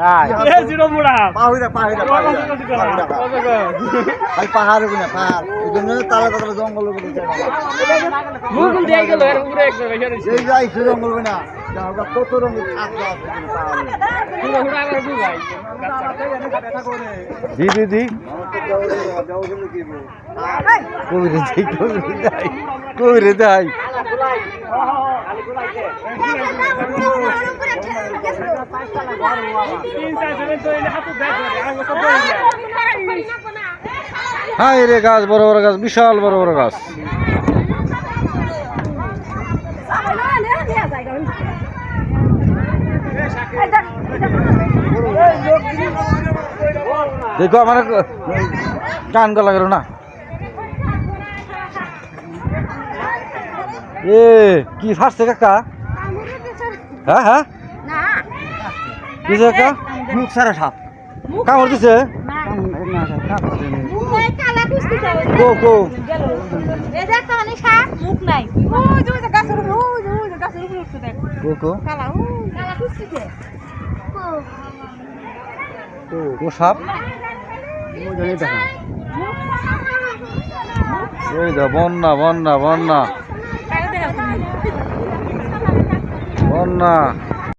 তাই এ জিরো মুড়া পাহুড়া পাহুড়া পাহুড়া কত পাহুড়া খালি পাহাড় উপরে পাহাড় এই জন্য তালা তালা জঙ্গল উপরে যায় দিয়ে গেল এর উপরে একটা এই যাই সে জঙ্গল উপরে না জায়গা কত রঙের খাদ্য আছে দি দি দি কবিরে যাই কবিরে যাই কবিরে যাই হাই রে গাছ, বড় বড় গাছ, বিশাল বড় বড় গাছ। দেখো আমার গান গলা গেল না। এ, কি ফাটছে কাকা? হ্যাঁ হ্যাঁ? মুখ সারা সাপ কামড় দিছে? সাপ। বন্যা বন্যা বন্যা। বন্যা।